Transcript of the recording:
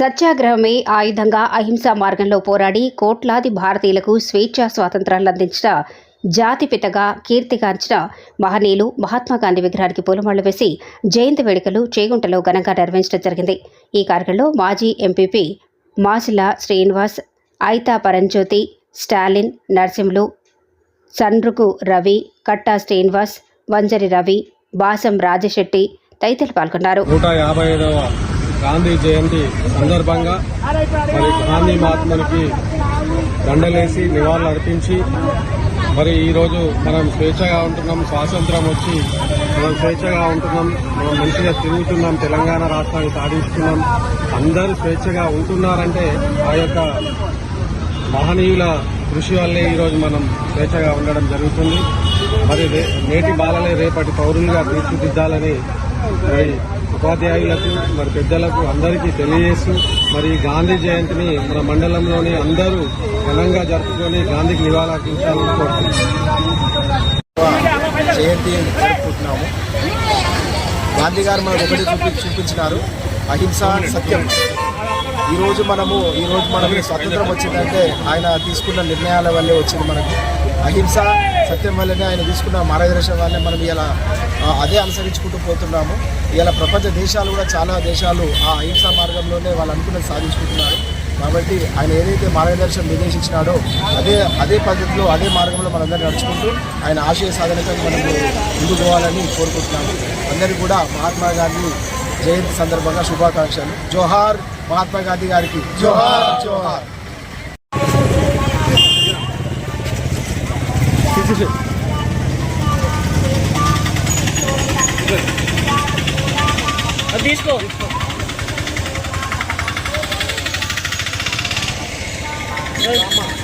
సత్యాగ్రహమే ఆయుధంగా అహింసా మార్గంలో పోరాడి కోట్లాది భారతీయులకు స్వేచ్ఛా స్వాతంత్రాలు అందించిన జాతిపితగా కీర్తిగాంచిన మహనీయులు మహాత్మాగాంధీ విగ్రహానికి పూలమాళ్ళు వేసి జయంతి వేడుకలు చేగుంటలో ఘనంగా నిర్వహించడం జరిగింది. ఈ కార్యక్రమంలో మాజీ ఎంపీపీ మాసిల శ్రీనివాస్ ఐతా పరంజ్యోతి స్టాలిన్ నరసింహులు సన్రుకు రవి కట్టా శ్రీనివాస్ వంజరి రవి బాసం రాజశెట్టి తదితరులు పాల్గొన్నారు. గాంధీ జయంతి సందర్భంగా మరి గాంధీ మహాత్మునికి దండలేసి నివాళులు అర్పించి మరి ఈరోజు మనం స్వేచ్ఛగా ఉంటున్నాం స్వాతంత్రం వచ్చి మనం స్వేచ్ఛగా ఉంటున్నాం మనం మంచిగా తిరుగుతున్నాం తెలంగాణ రాష్ట్రాన్ని సాధిస్తున్నాం అందరూ స్వేచ్ఛగా ఉంటున్నారంటే ఆ యొక్క మహనీయుల కృషి వల్లే ఈరోజు మనం స్వేచ్ఛగా ఉండడం జరుగుతుంది. మరి నేటి బాలలే రేపటి పౌరులుగా తీర్చిదిద్దాలని మరి ఉపాధ్యాయులకు మరి పెద్దలకు అందరికీ తెలియజేస్తూ మరి గాంధీ జయంతిని మన మండలంలోని అందరూ ఘనంగా జరుపుకొని గాంధీకి నివాళార్పించాలని కోరుతున్నాం జయంతి జరుపుకుంటున్నాము. గాంధీ గారు మనకు ఒకటి చూపి చూపించినారు. అహింస సత్యం. ఈరోజు మనము ఈరోజు మనకి స్వాతంత్రం వచ్చిందంటే ఆయన తీసుకున్న నిర్ణయాల వల్లే వచ్చింది మనకు. అహింస సత్యం వల్లనే ఆయన తీసుకున్న మార్గదర్శనం వల్లనే మనం ఇలా అదే అనుసరించుకుంటూ పోతున్నాము. ఇలా ప్రపంచ దేశాలు కూడా చాలా దేశాలు ఆ అహింసా మార్గంలోనే వాళ్ళు అనుకున్నది సాధించుకుంటున్నారు. కాబట్టి ఆయన ఏదైతే మార్గదర్శనం నిర్దేశించినాడో అదే అదే పద్ధతిలో అదే మార్గంలో మనందరూ నడుచుకుంటూ ఆయన ఆశయ సాధనకు మనం ముందుకు పోవాలని కోరుకుంటున్నాము. అందరికీ కూడా మహాత్మా గాంధీ జయంతి సందర్భంగా శుభాకాంక్షలు. జోహార్ మహాత్మా గాంధీ గారికి. జోహార్ జోహార్. At disco. Disco.